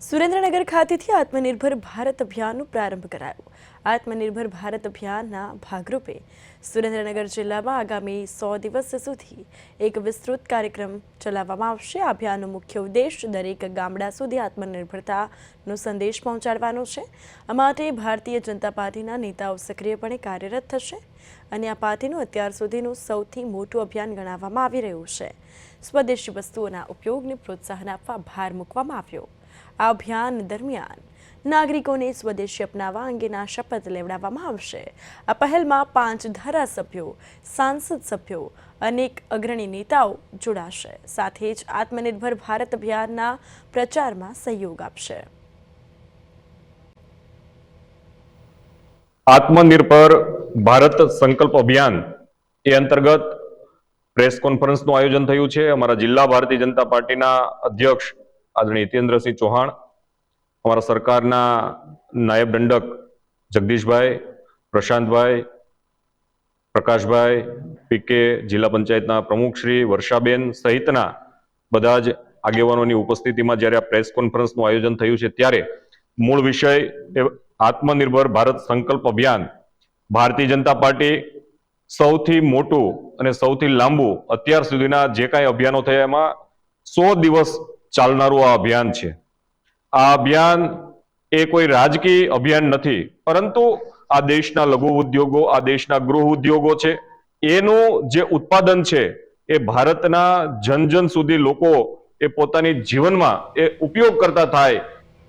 સુરેન્દ્રનગર ખાતેથી આત્મનિર્ભર ભારત અભિયાનનો પ્રારંભ કરાયો. આત્મનિર્ભર ભારત અભિયાનના ભાગરૂપે સુરેન્દ્રનગર જિલ્લામાં આગામી સો દિવસ સુધી એક વિસ્તૃત કાર્યક્રમ ચલાવવામાં આવશે. અભિયાનનો મુખ્ય ઉદ્દેશ દરેક ગામડા સુધી આત્મનિર્ભરતાનો સંદેશ પહોંચાડવાનો છે. આ માટે ભારતીય જનતા પાર્ટીના નેતાઓ સક્રિયપણે કાર્યરત થશે અને આ પાર્ટીનું અત્યાર સુધીનું સૌથી મોટું અભિયાન ગણાવવામાં આવી રહ્યું છે. સ્વદેશી વસ્તુઓના ઉપયોગને પ્રોત્સાહન આપવા ભાર મૂકવામાં આવ્યો. આ અભિયાન દરમિયાન નાગરિકોને સ્વદેશી અપનાવવા અંગેના શપથ લેવડાવવામાં આવશે. આ પહેલમાં પાંચ ધારાસભ્યો, સાંસદ સભ્યો, અનેક અગ્રણી નેતાઓ જોડાશે. સાથે જ આત્મનિર્ભર ભારત અભિયાનના પ્રચારમાં સહયોગ આપશે. આત્મનિર્ભર ભારત સંકલ્પ અભિયાન એ અંતર્ગત પ્રેસ કોન્ફરન્સનું આયોજન થયું છે. અમારા જિલ્લા ભારતીય જનતા પાર્ટીના અધ્યક્ષ આદરણીય હિતેન્દ્રસિંહ ચૌહાણ, અમારા સરકારના નાયબ દંડક જગદીશભાઈ, પ્રશાંતભાઈ, પ્રકાશભાઈ, પીકે જિલ્લા પંચાયતના પ્રમુખ શ્રી વર્ષાબેન સહિતના બધા જ આગેવાનોની ઉપસ્થિતિમાં જ્યારે આ પ્રેસ કોન્ફરન્સનું આયોજન થયું છે, ત્યારે મૂળ વિષય એ આત્મનિર્ભર ભારત સંકલ્પ અભિયાન, ભારતીય જનતા પાર્ટી સૌથી મોટું અને સૌથી લાંબુ, અત્યાર સુધીના જે કાંઈ અભિયાનો થયા એમાં સો દિવસ ચાલનારું આ અભિયાન છે. આ અભિયાન એ કોઈ રાજકીય અભિયાન નથી, પરંતુ આ દેશના લઘુ ઉદ્યોગો, આ દેશના ગૃહ ઉદ્યોગો છે. એનું જે ઉત્પાદન છે, એ ભારતના જન જન સુધી લોકો એ પોતાની જીવનમાં એ ઉપયોગ કરતા થાય